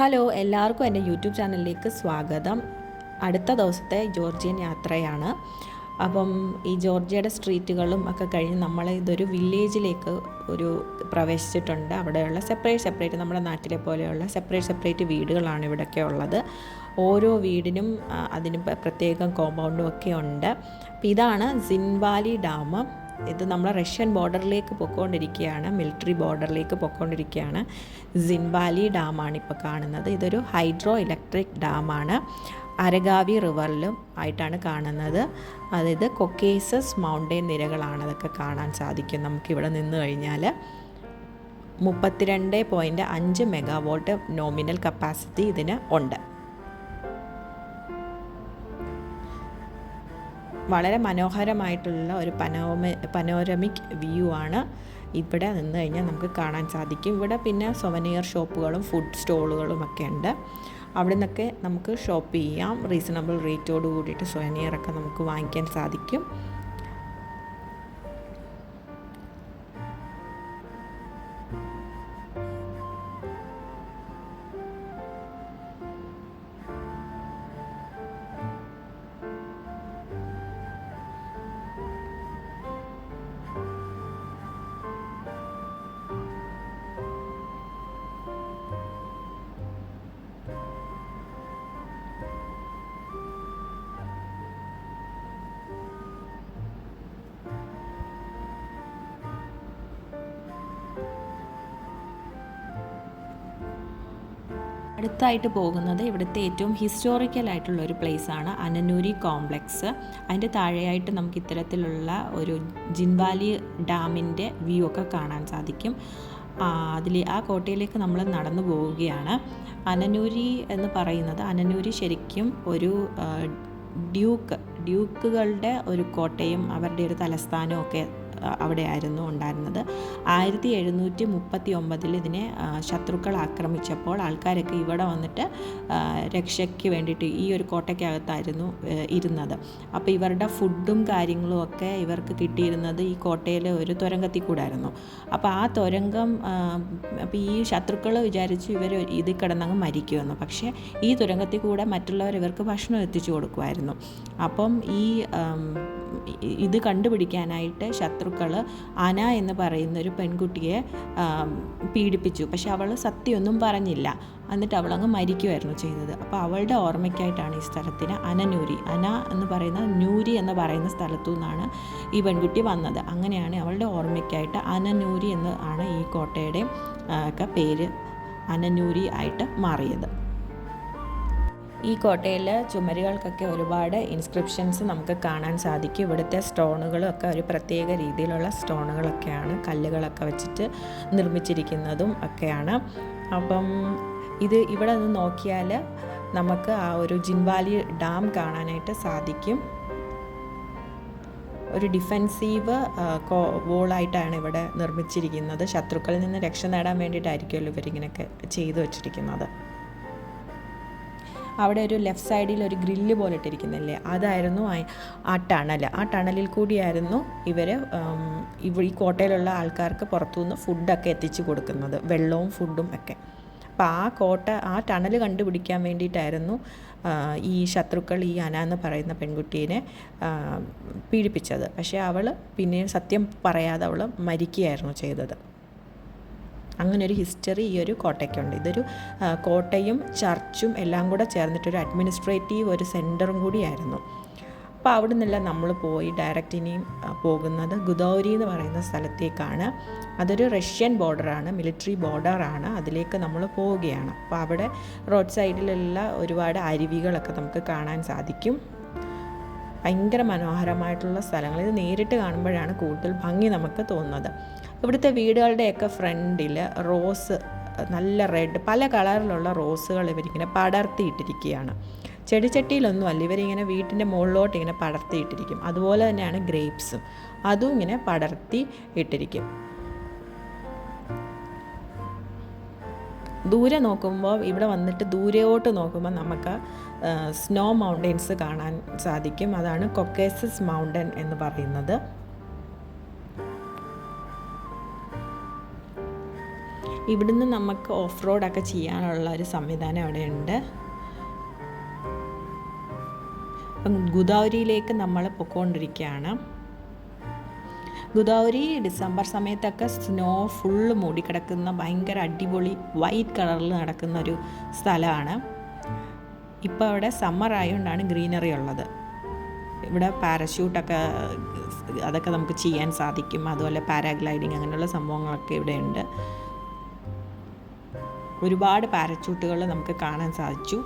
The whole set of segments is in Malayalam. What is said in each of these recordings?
ഹലോ എല്ലാവർക്കും എന്റെ യൂട്യൂബ് ചാനലിലേക്ക് സ്വാഗതം. അടുത്ത ദിവസത്തെ ജോർജിയൻ യാത്രയാണ്. അപ്പം ഈ ജോർജിയയുടെ സ്ട്രീറ്റുകളും ഒക്കെ കഴിഞ്ഞ് നമ്മൾ ഇതൊരു വില്ലേജിലേക്ക് ഒരു പ്രവേശിച്ചിട്ടുണ്ട്. അവിടെയുള്ള സെപ്പറേറ്റ് സെപ്പറേറ്റ് നമ്മുടെ നാട്ടിലെ പോലെയുള്ള സെപ്പറേറ്റ് സെപ്പറേറ്റ് വീടുകളാണ് ഇവിടെയൊക്കെ ഉള്ളത്. ഓരോ വീടിനും അതിന് പ്ര- പ്രത്യേകം കോമ്പൗണ്ടും ഒക്കെ ഉണ്ട്. അപ്പം ഇതാണ് സിൻവാലി ഡാം. ഇത് നമ്മൾ റഷ്യൻ ബോർഡറിലേക്ക് പൊയ്ക്കൊണ്ടിരിക്കുകയാണ് മിലിറ്ററി ബോർഡറിലേക്ക് പൊയ്ക്കൊണ്ടിരിക്കുകയാണ് സിൻവാലി ഡാമാണ് ഇപ്പോൾ കാണുന്നത്. ഇതൊരു ഹൈഡ്രോ ഇലക്ട്രിക് ഡാമാണ്. അരഗാവി റിവറിലും ആയിട്ടാണ് കാണുന്നത്. അതായത് കൊക്കേസസ് മൗണ്ടെയിൻ നിരകളാണ് അതൊക്കെ കാണാൻ സാധിക്കും നമുക്കിവിടെ നിന്ന് കഴിഞ്ഞാൽ മുപ്പത്തിരണ്ട് പോയിന്റ് അഞ്ച് മെഗാവോൾട്ട് നോമിനൽ കപ്പാസിറ്റി ഇതിന് ഉണ്ട്. വളരെ മനോഹരമായിട്ടുള്ള ഒരു പനോമ പനോരമിക് വ്യൂ ആണ് ഇവിടെ നിന്ന് കഴിഞ്ഞാൽ നമുക്ക് കാണാൻ സാധിക്കും. ഇവിടെ പിന്നെ സൊവനിയർ ഷോപ്പുകളും ഫുഡ് സ്റ്റോളുകളും ഒക്കെ ഉണ്ട്. അവിടെ നിന്നൊക്കെ നമുക്ക് ഷോപ്പ് ചെയ്യാം. റീസണബിൾ റേറ്റോട് കൂടിയിട്ട് സൊവനിയറൊക്കെ നമുക്ക് വാങ്ങിക്കാൻ സാധിക്കും. അടുത്തായിട്ട് പോകുന്നത് ഇവിടുത്തെ ഏറ്റവും ഹിസ്റ്റോറിക്കൽ ആയിട്ടുള്ള ഒരു ആണ്. അനനൂരി കോംപ്ലക്സ് അതിന്റെ താഴെയായിട്ട് നമുക്ക് ഇത്തരത്തിലുള്ള ഒരു ജിൻവാലി ഡാമിന്റെ വ്യൂ ഒക്കെ കാണാൻ സാധിക്കും. അതിൽ ആ കോട്ടയിലേക്ക് നമ്മൾ നടന്നു പോവുകയാണ്. അനനൂരി എന്ന് പറയുന്നത് അനനൂരി ശരിക്കും ഒരു ഡ്യൂക്ക് ഡ്യൂക്കുകളുടെ ഒരു കോട്ടയും അവരുടെ ഒരു തലസ്ഥാനവും ഒക്കെ അവിടെയായിരുന്നു ഉണ്ടായിരുന്നത്. ആയിരത്തി എഴുന്നൂറ്റി മുപ്പത്തി ഒമ്പതിൽ ഇതിനെ ശത്രുക്കൾ ആക്രമിച്ചപ്പോൾ ആൾക്കാരൊക്കെ ഇവിടെ വന്നിട്ട് രക്ഷയ്ക്ക് വേണ്ടിയിട്ട് ഈ ഒരു കോട്ടയ്ക്കകത്തായിരുന്നു ഇരുന്നത്. അപ്പോൾ ഇവരുടെ ഫുഡും കാര്യങ്ങളും ഒക്കെ ഇവർക്ക് കിട്ടിയിരുന്നത് ഈ കോട്ടയിലെ ഒരു തുരങ്കത്തിൽ കൂടായിരുന്നു. അപ്പോൾ ആ തുരങ്കം അപ്പോൾ ഈ ശത്രുക്കൾ വിചാരിച്ചു ഇവർ ഇതിൽ കിടന്നങ്ങ് മരിക്കുമെന്ന് പക്ഷേ ഈ തുരങ്കത്തിൽ കൂടെ മറ്റുള്ളവർ ഇവർക്ക് ഭക്ഷണം എത്തിച്ചു കൊടുക്കുമായിരുന്നു. അപ്പം ഈ ഇത് കണ്ടുപിടിക്കാനായിട്ട് ശത്രുക്കൾ അന എന്ന് പറയുന്ന ഒരു പെൺകുട്ടിയെ പീഡിപ്പിച്ചു. പക്ഷെ അവൾ സത്യമൊന്നും പറഞ്ഞില്ല. എന്നിട്ട് അവളങ്ങ് മരിക്കുമായിരുന്നു ചെയ്തത്. അപ്പോൾ അവളുടെ ഓർമ്മയ്ക്കായിട്ടാണ് ഈ സ്ഥലത്തിന് അനനൂരി. അന എന്ന് പറയുന്ന നൂരി എന്ന് പറയുന്ന സ്ഥലത്തു നിന്നാണ് ഈ പെൺകുട്ടി വന്നത്. അങ്ങനെയാണ് അവളുടെ ഓർമ്മയ്ക്കായിട്ട് അനനൂരി എന്ന് ആണ് ഈ കോട്ടയുടെ ഒക്കെ പേര് അനനൂരി ആയിട്ട് മാറിയത്. ഈ കോട്ടയിൽ ചുമരുകൾക്കൊക്കെ ഒരുപാട് ഇൻസ്ക്രിപ്ഷൻസ് നമുക്ക് കാണാൻ സാധിക്കും. ഇവിടുത്തെ സ്റ്റോണുകളൊക്കെ ഒരു പ്രത്യേക രീതിയിലുള്ള സ്റ്റോണുകളൊക്കെയാണ് കല്ലുകളൊക്കെ വെച്ചിട്ട് നിർമ്മിച്ചിരിക്കുന്നതും ഒക്കെയാണ്. അപ്പം ഇത് ഇവിടെ നിന്ന് നോക്കിയാൽ നമുക്ക് ആ ഒരു ജിൻവാലി ഡാം കാണാനായിട്ട് സാധിക്കും. ഒരു ഡിഫെൻസീവ് വോളായിട്ടാണ് ഇവിടെ നിർമ്മിച്ചിരിക്കുന്നത്. ശത്രുക്കളിൽ നിന്ന് രക്ഷ നേടാൻ വേണ്ടിയിട്ടായിരിക്കുമല്ലോ ഇവരിങ്ങനെയൊക്കെ ചെയ്തു വച്ചിരിക്കുന്നത്. അവിടെ ഒരു ലെഫ്റ്റ് സൈഡിൽ ഒരു ഗ്രില്ല് പോലെ ഇട്ടിരിക്കുന്നില്ലേ? അതായിരുന്നു ആ- ടണൽ ആ ടണലിൽ കൂടിയായിരുന്നു ഇവർ ഇവ ഈ കോട്ടയിലുള്ള ആൾക്കാർക്ക് പുറത്തുനിന്ന് ഫുഡൊക്കെ എത്തിച്ചു കൊടുക്കുന്നത്. വെള്ളവും ഫുഡും ഒക്കെ. അപ്പോൾ ആ കോട്ട ആ ടണൽ കണ്ടുപിടിക്കാൻ വേണ്ടിയിട്ടായിരുന്നു ഈ ശത്രുക്കൾ ഈ അന എന്ന് പറയുന്ന പെൺകുട്ടീനെ പീഡിപ്പിച്ചത്. പക്ഷേ അവൾ പിന്നീട് സത്യം പറയാതെ അവൾ മരിക്കുകയായിരുന്നു ചെയ്തത്. അങ്ങനെ ഒരു ഹിസ്റ്ററി ഈ ഒരു കോട്ടയ്ക്കുണ്ട്. ഇതൊരു കോട്ടയും ചർച്ചും എല്ലാം കൂടെ ചേർന്നിട്ടൊരു അഡ്മിനിസ്ട്രേറ്റീവ് ഒരു സെന്ററും കൂടിയായിരുന്നു. അപ്പോൾ അവിടെ നിന്നെല്ലാം നമ്മൾ പോയി ഡയറക്റ്റ് ഇനിയും ആ, പോകുന്നത്. ഗുദൗരി എന്ന് പറയുന്ന സ്ഥലത്തേക്കാണ്. അതൊരു റഷ്യൻ ബോർഡറാണ് മിലിറ്ററി ബോർഡറാണ്. അതിലേക്ക് നമ്മൾ പോവുകയാണ്. അപ്പോൾ അവിടെ റോഡ് സൈഡിലുള്ള ഒരുപാട് അരുവികളൊക്കെ നമുക്ക് കാണാൻ സാധിക്കും. ഭയങ്കര മനോഹരമായിട്ടുള്ള സ്ഥലങ്ങൾ. ഇത് നേരിട്ട് കാണുമ്പോഴാണ് കൂടുതൽ ഭംഗി നമുക്ക് തോന്നുന്നത്. ഇവിടുത്തെ വീടുകളുടെയൊക്കെ ഫ്രണ്ടിൽ റോസ് നല്ല റെഡ് പല കളറിലുള്ള റോസുകൾ ഇവരിങ്ങനെ പടർത്തിയിട്ടിരിക്കുകയാണ്. ചെടിച്ചട്ടിയിലൊന്നും അല്ല ഇവരിങ്ങനെ വീട്ടിന്റെ മുകളിലോട്ട് ഇങ്ങനെ പടർത്തിയിട്ടിരിക്കും. അതുപോലെ തന്നെയാണ് ഗ്രേപ്സും അതും ഇങ്ങനെ പടർത്തി ഇട്ടിരിക്കും. ദൂരെ നോക്കുമ്പോൾ ഇവിടെ വന്നിട്ട് ദൂരെയോട്ട് നോക്കുമ്പോൾ നമുക്ക് സ്നോ മൗണ്ടെയ്ൻസ് കാണാൻ സാധിക്കും. അതാണ് കൊക്കേസസ് മൗണ്ടൻ എന്ന് പറയുന്നത്. ഇവിടുന്ന് നമുക്ക് ഓഫ് റോഡൊക്കെ ചെയ്യാനുള്ള ഒരു സംവിധാനം അവിടെയുണ്ട്. അപ്പം ഗോദാവരിയിലേക്ക് നമ്മൾ പൊക്കോണ്ടിരിക്കുകയാണ്. ഗോദാവരി ഡിസംബർ സമയത്തൊക്കെ സ്നോ ഫുള്ള് മൂടിക്കിടക്കുന്ന ഭയങ്കര അടിപൊളി വൈറ്റ് കളറിൽ നടക്കുന്ന ഒരു സ്ഥലമാണ്. ഇപ്പോൾ അവിടെ സമ്മർ ആയതുകൊണ്ടാണ് ഗ്രീനറി ഉള്ളത്. ഇവിടെ പാരഷൂട്ടൊക്കെ അതൊക്കെ നമുക്ക് ചെയ്യാൻ സാധിക്കും. അതുപോലെ പാരാഗ്ലൈഡിങ് അങ്ങനെയുള്ള സംഭവങ്ങളൊക്കെ ഇവിടെയുണ്ട്. ഒരുപാട് പാരച്യൂട്ടുകൾ നമുക്ക് കാണാൻ സാധിച്ചു.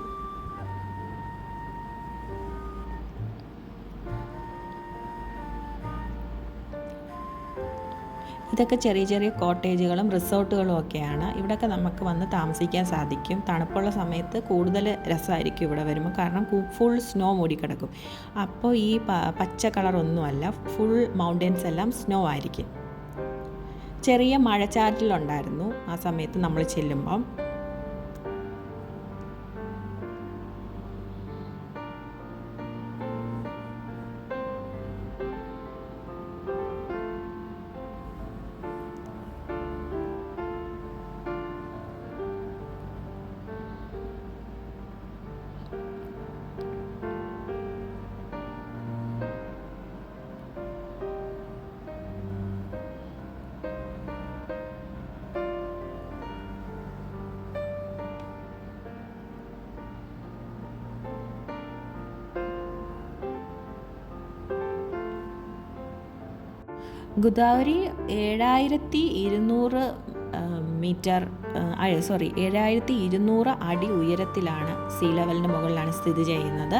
ഇതൊക്കെ ചെറിയ ചെറിയ കോട്ടേജുകളും റിസോർട്ടുകളും ഒക്കെയാണ്. ഇവിടെയൊക്കെ നമുക്ക് വന്ന് താമസിക്കാൻ സാധിക്കും. തണുപ്പുള്ള സമയത്ത് കൂടുതൽ രസമായിരിക്കും ഇവിടെ വരുമ്പോൾ. കാരണം ഫുൾ സ്നോ മൂടിക്കിടക്കും. അപ്പോൾ ഈ പച്ച കളറൊന്നുമല്ല ഫുൾ മൗണ്ടൻസ് എല്ലാം സ്നോ ആയിരിക്കും. ചെറിയ മഴച്ചാറ്റിലുണ്ടായിരുന്നു ആ സമയത്ത് നമ്മൾ ചെല്ലുമ്പം. ഗോദാവരി ഏഴായിരത്തി ഇരുന്നൂറ് മീറ്റർ സോറി ഏഴായിരത്തി ഇരുന്നൂറ് അടി ഉയരത്തിലാണ് സീ ലെവലിന് മുകളിലാണ് സ്ഥിതി ചെയ്യുന്നത്.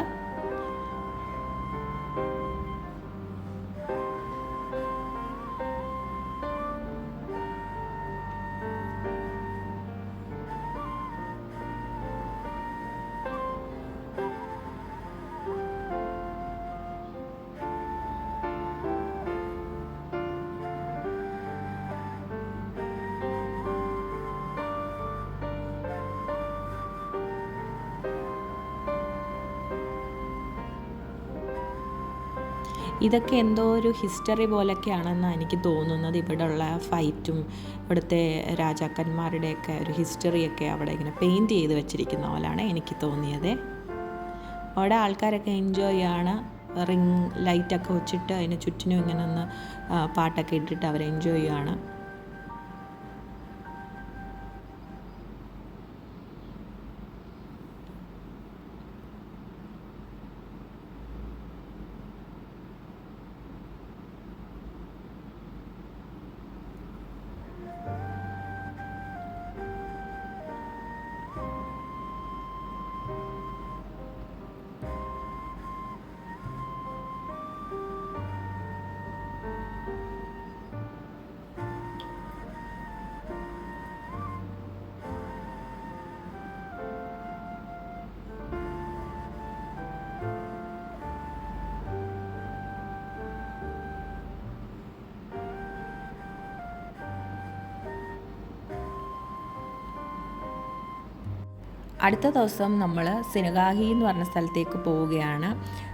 ഇതൊക്കെ എന്തോ ഒരു ഹിസ്റ്ററി പോലൊക്കെയാണെന്നാണ് എനിക്ക് തോന്നുന്നത്. ഇവിടെയുള്ള ഫൈറ്റും ഇവിടുത്തെ രാജാക്കന്മാരുടെയൊക്കെ ഒരു ഹിസ്റ്ററിയൊക്കെ അവിടെ ഇങ്ങനെ പെയിന്റ് ചെയ്ത് വെച്ചിരിക്കുന്ന പോലെയാണ് എനിക്ക് തോന്നിയത്. അവിടെ ആൾക്കാരൊക്കെ എൻജോയ് ചെയ്യാണ് റിങ് ലൈറ്റൊക്കെ വെച്ചിട്ട് അതിന് ചുറ്റിനും ഇങ്ങനെ ഒന്ന് പാട്ടൊക്കെ ഇട്ടിട്ട് അവർ എൻജോയ് ചെയ്യുകയാണ് അടുത്ത ദിവസം നമ്മൾ സിനഗാഹി എന്ന് പറഞ്ഞ സ്ഥലത്തേക്ക് പോവുകയാണ്.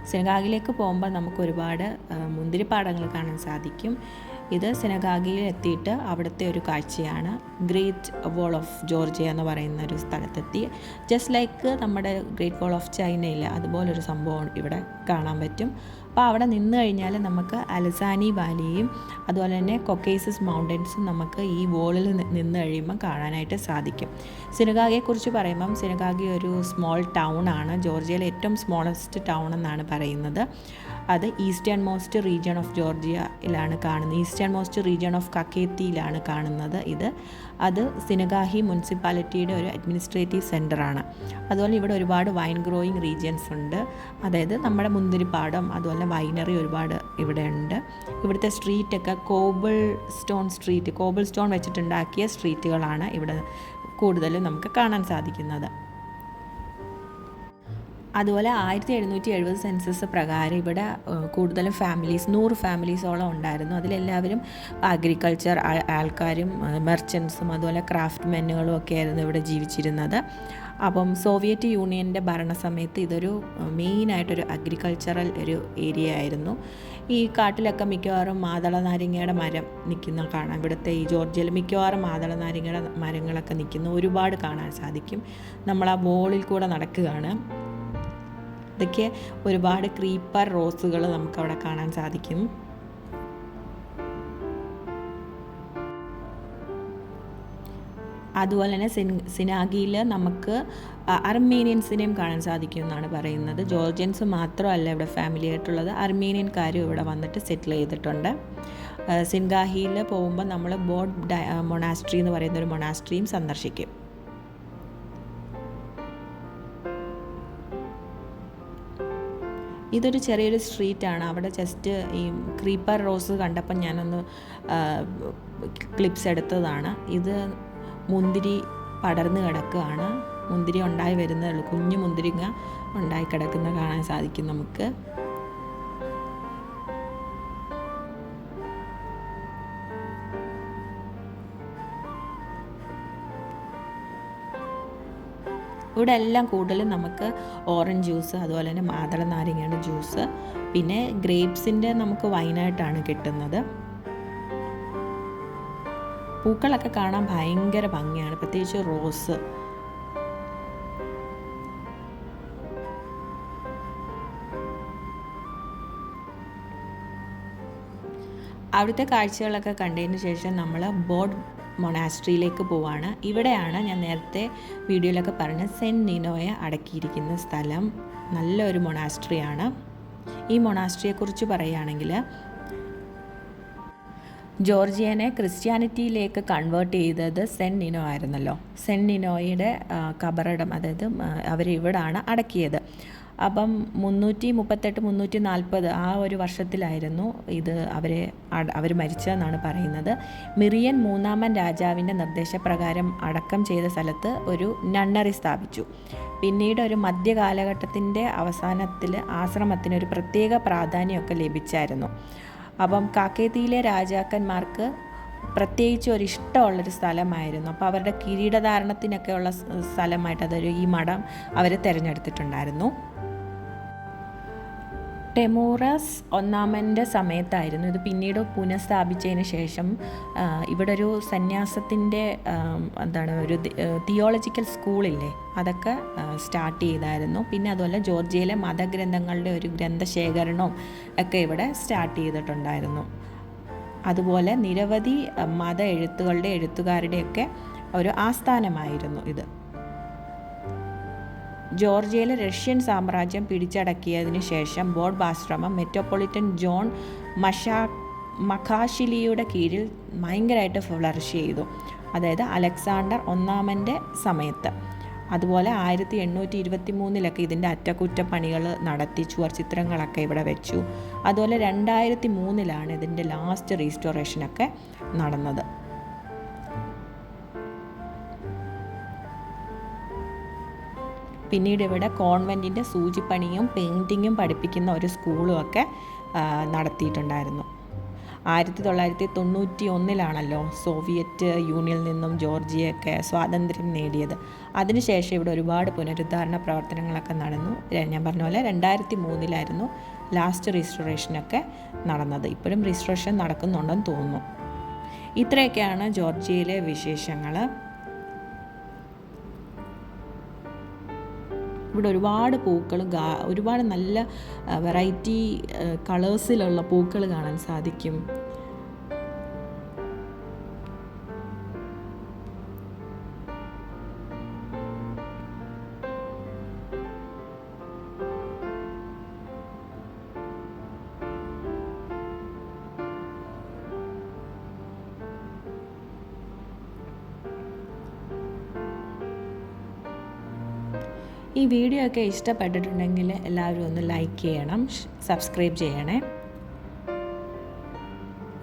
സിനഗാഹിലേക്ക് പോകുമ്പോൾ നമുക്ക് ഒരുപാട് മുന്തിരിപ്പാടങ്ങൾ കാണാൻ സാധിക്കും. ഇത് സിനഗാഗിയിൽ എത്തിയിട്ട് അവിടുത്തെ ഒരു കാഴ്ചയാണ്. ഗ്രേറ്റ് വോൾ ഓഫ് ജോർജിയ എന്ന് പറയുന്ന ഒരു സ്ഥലത്തെത്തി. ജസ്റ്റ് ലൈക്ക് നമ്മുടെ ഗ്രേറ്റ് വോൾ ഓഫ് ചൈനയിൽ അതുപോലൊരു സംഭവം ഇവിടെ കാണാൻ പറ്റും. അപ്പോൾ അവിടെ നിന്ന് കഴിഞ്ഞാൽ നമുക്ക് അലസാനി വാലിയും അതുപോലെ തന്നെ കൊക്കേസസ് മൗണ്ടൻസും നമുക്ക് ഈ വോളിൽ നിന്ന് കഴിയുമ്പോൾ കാണാനായിട്ട് സാധിക്കും. സിനഗാഗയെക്കുറിച്ച് പറയുമ്പം സിനഗാഗി ഒരു സ്മോൾ ടൗൺ ആണ്. ജോർജിയയിലെ ഏറ്റവും സ്മോളസ്റ്റ് ടൗൺ എന്നാണ് പറയുന്നത്. അത് ഈസ്റ്റേൺ മോസ്റ്റ് റീജിയൺ ഓഫ് ജോർജിയയിലാണ് കാണുന്നത്. ഈസ്റ്റേൺ മോസ്റ്റ് റീജിയൺ ഓഫ് കക്കേത്തിയിലാണ് കാണുന്നത് ഇത്. അത് സിനഗാഹി മുനിസിപ്പാലിറ്റിയുടെ ഒരു അഡ്മിനിസ്ട്രേറ്റീവ് സെന്ററാണ്. അതുപോലെ ഇവിടെ ഒരുപാട് വൈൻ ഗ്രോയിങ് റീജിയൻസ് ഉണ്ട്. അതായത് നമ്മുടെ മുന്തിരിപ്പാടം അതുപോലെ വൈനറി ഒരുപാട് ഇവിടെ ഉണ്ട്. ഇവിടുത്തെ സ്ട്രീറ്റൊക്കെ cobblestone street cobblestone വെച്ചിട്ടുണ്ടാക്കിയ സ്ട്രീറ്റുകളാണ് ഇവിടെ കൂടുതലും നമുക്ക് കാണാൻ സാധിക്കുന്നത്. അതുപോലെ ആയിരത്തി എഴുന്നൂറ്റി എഴുപത് സെൻസസ് പ്രകാരം ഇവിടെ കൂടുതലും ഫാമിലീസ് നൂറ് ഫാമിലീസോളം ഉണ്ടായിരുന്നു. അതിലെല്ലാവരും അഗ്രികൾച്ചർ ആൾക്കാരും മെർച്ചൻസും അതുപോലെ ക്രാഫ്റ്റ് മെന്നുകളും ഒക്കെ ആയിരുന്നു ഇവിടെ ജീവിച്ചിരുന്നത്. അപ്പം സോവിയറ്റ് യൂണിയന്റെ ഭരണസമയത്ത് ഇതൊരു മെയിനായിട്ടൊരു അഗ്രികൾച്ചറൽ ഒരു ഏരിയ ആയിരുന്നു. ഈ കാട്ടിലൊക്കെ മിക്കവാറും മാതള നാരങ്ങയുടെ മരം നിൽക്കുന്ന കാണാം. ഇവിടുത്തെ ഈ ജോർജിയയിൽ മിക്കവാറും മാതള നാരങ്ങയുടെ മരങ്ങളൊക്കെ നിൽക്കുന്ന. ഒരുപാട് കാണാൻ സാധിക്കും. നമ്മൾ ആ ബോളിൽ കൂടെ നടക്കുകയാണ്. ഇതൊക്കെ ഒരുപാട് ക്രീപ്പർ റോസുകൾ നമുക്കവിടെ കാണാൻ സാധിക്കും. അതുപോലെ തന്നെ സിനാഗിയിൽ നമുക്ക് അർമേനിയൻസിനെയും കാണാൻ സാധിക്കും എന്നാണ് പറയുന്നത്. ജോർജിയൻസ് മാത്രമല്ല ഇവിടെ ഫാമിലി ആയിട്ടുള്ളത്. അർമേനിയൻകാരും ഇവിടെ വന്നിട്ട് സെറ്റിൽ ചെയ്തിട്ടുണ്ട്. സിൻഗാഹിയിൽ പോകുമ്പോൾ നമ്മൾ ബോഡ് മൊണാസ്ട്രി എന്ന് പറയുന്ന ഒരു മൊണാസ്ട്രിയും സന്ദർശിക്കും. ഇതൊരു ചെറിയൊരു സ്ട്രീറ്റാണ്. അവിടെ ജസ്റ്റ് ഈ ക്രീപ്പർ റോസ് കണ്ടപ്പോൾ ഞാനൊന്ന് ക്ലിപ്സ് എടുത്തതാണ്. ഇത് മുന്തിരി പടർന്നു കിടക്കുകയാണ്. മുന്തിരി ഉണ്ടായി വരുന്നതേ ഉള്ളൂ കുഞ്ഞു മുന്തിരിങ്ങ ഉണ്ടായി കിടക്കുന്ന കാണാൻ സാധിക്കും നമുക്ക്. ഇവിടെ എല്ലാം കൂടുതലും നമുക്ക് ഓറഞ്ച് ജ്യൂസ് അതുപോലെ തന്നെ മാതള നാരങ്ങയുടെ ജ്യൂസ് പിന്നെ ഗ്രേപ്സിന്റെ നമുക്ക് വൈനായിട്ടാണ് കിട്ടുന്നത്. പൂക്കളൊക്കെ കാണാൻ ഭയങ്കര ഭംഗിയാണ്. പ്രത്യേകിച്ച് റോസ് അവിടുത്തെ കാഴ്ചകളൊക്കെ കണ്ടതിന് ശേഷം നമ്മൾ ബോർഡ് മൊണാസ്ട്രിയിലേക്ക് പോവാണ്. ഇവിടെയാണ് ഞാൻ നേരത്തെ വീഡിയോയിലൊക്കെ പറഞ്ഞ സെന്റ് നിനോയെ അടക്കിയിരിക്കുന്ന സ്ഥലം. നല്ലൊരു മൊണാസ്ട്രിയാണ്. ഈ മൊണാസ്ട്രിയെക്കുറിച്ച് പറയുകയാണെങ്കിൽ ജോർജിയനെ ക്രിസ്ത്യാനിറ്റിയിലേക്ക് കൺവേർട്ട് ചെയ്തത് സെൻ നിനോ ആയിരുന്നല്ലോ. സെൻ നിനോയുടെ കബറടം അതായത് അവരിവിടാണ് അടക്കിയത്. അപ്പം മുന്നൂറ്റി മുപ്പത്തെട്ട് മുന്നൂറ്റി നാൽപ്പത് ആ ഒരു വർഷത്തിലായിരുന്നു ഇത് അവരെ അവർ മരിച്ചതെന്നാണ് പറയുന്നത്. മിറിയൻ മൂന്നാമൻ രാജാവിന്റെ നിർദ്ദേശപ്രകാരം അടക്കം ചെയ്ത സ്ഥലത്ത് ഒരു നണ്ണറി സ്ഥാപിച്ചു. പിന്നീട് ഒരു മധ്യകാലഘട്ടത്തിന്റെ അവസാനത്തിൽ ആശ്രമത്തിന് ഒരു പ്രത്യേക പ്രാധാന്യമൊക്കെ ലഭിച്ചായിരുന്നു. അപ്പം കാക്കേതിയിലെ രാജാക്കന്മാർക്ക് പ്രത്യേകിച്ച് ഒരു ഇഷ്ടമുള്ളൊരു സ്ഥലമായിരുന്നു. അപ്പോൾ അവരുടെ കിരീടധാരണത്തിനൊക്കെയുള്ള സ്ഥലമായിട്ട് അതൊരു ഈ മഠം അവർ തിരഞ്ഞെടുത്തിട്ടുണ്ടായിരുന്നു. ടെമോറസ് ഒന്നാമന്റെ സമയത്തായിരുന്നു. ഇത് പിന്നീട് പുനഃസ്ഥാപിച്ചതിന് ശേഷം ഇവിടെ ഒരു സന്യാസത്തിന്റെ എന്താണ് ഒരു തിയോളജിക്കൽ സ്കൂളില്ലേ അതൊക്കെ സ്റ്റാർട്ട് ചെയ്തായിരുന്നു. പിന്നെ അതുപോലെ ജോർജിയയിലെ മതഗ്രന്ഥങ്ങളുടെ ഒരു ഗ്രന്ഥശേഖരണവും ഒക്കെ ഇവിടെ സ്റ്റാർട്ട് ചെയ്തിട്ടുണ്ടായിരുന്നു. അതുപോലെ നിരവധി മത എഴുത്തുകളുടെ എഴുത്തുകാരുടെയൊക്കെ ഒരു ആസ്ഥാനമായിരുന്നു ഇത്. ജോർജിയയിലെ റഷ്യൻ സാമ്രാജ്യം പിടിച്ചടക്കിയതിനു ശേഷം ബോർഡ് ആശ്രമം മെട്രോപൊളിറ്റൻ ജോൺ മഷാ മഖാഷിലിയുടെ കീഴിൽ ഭയങ്കരമായിട്ട് ഫ്ലറിഷ് ചെയ്തു. അതായത് അലക്സാണ്ടർ ഒന്നാമന്റെ സമയത്ത്. അതുപോലെ ആയിരത്തി എണ്ണൂറ്റി ഇരുപത്തി മൂന്നിലൊക്കെ ഇതിന്റെ അറ്റകുറ്റപ്പണികൾ നടത്തി ചുവർ ചിത്രങ്ങളൊക്കെ ഇവിടെ വെച്ചു. അതുപോലെ രണ്ടായിരത്തി മൂന്നിലാണ് ഇതിന്റെ ലാസ്റ്റ് റീസ്റ്റോറേഷനൊക്കെ നടന്നത്. പിന്നീട് ഇവിടെ കോൺവെന്റിന്റെ സൂചിപ്പണിയും പെയിന്റിങ്ങും പഠിപ്പിക്കുന്ന ഒരു സ്കൂളും ഒക്കെ നടത്തിയിട്ടുണ്ടായിരുന്നു. ആയിരത്തി തൊള്ളായിരത്തി തൊണ്ണൂറ്റി ഒന്നിലാണല്ലോ സോവിയറ്റ് യൂണിയനിൽ നിന്നും ജോർജിയൊക്കെ സ്വാതന്ത്ര്യം നേടിയത്. അതിനുശേഷം ഇവിടെ ഒരുപാട് പുനരുദ്ധാരണ പ്രവർത്തനങ്ങളൊക്കെ നടന്നു. ഞാൻ പറഞ്ഞ പോലെ രണ്ടായിരത്തി മൂന്നിലായിരുന്നു ലാസ്റ്റ് രജിസ്ട്രേഷനൊക്കെ നടന്നത്. ഇപ്പോഴും രജിസ്ട്രേഷൻ നടക്കുന്നുണ്ടെന്ന് തോന്നുന്നു. ഇത്രയൊക്കെയാണ് ജോർജിയയിലെ വിശേഷങ്ങൾ ഇവിടെ ഒരുപാട് പൂക്കൾ ഒരുപാട് നല്ല വെറൈറ്റി കളേഴ്സിലുള്ള പൂക്കൾ കാണാൻ സാധിക്കും. ഈ വീഡിയോ ഒക്കെ ഇഷ്ടപ്പെട്ടിട്ടുണ്ടെങ്കിൽ എല്ലാവരും ഒന്ന് ലൈക്ക് ചെയ്യണം സബ്സ്ക്രൈബ് ചെയ്യണേ.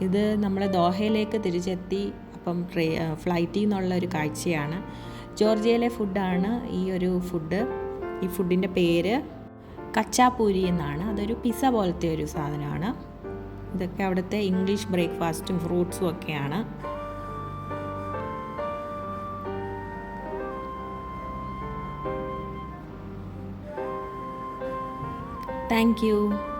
ഇത് നമ്മൾ ദോഹയിലേക്ക് തിരിച്ചെത്തി അപ്പം ട്രെയി ഫ്ലൈറ്റിൽ നിന്നുള്ള ഒരു കാഴ്ചയാണ്. ജോർജിയയിലെ ഫുഡാണ് ഈ ഒരു ഫുഡ് ഈ ഫുഡിന്റെ പേര് കച്ചാപ്പൂരി എന്നാണ്. അതൊരു പിസ പോലത്തെ ഒരു സാധനമാണ്. ഇതൊക്കെ അവിടുത്തെ ഇംഗ്ലീഷ് ബ്രേക്ക്ഫാസ്റ്റും ഫ്രൂട്ട്സും ഒക്കെയാണ്. Thank you.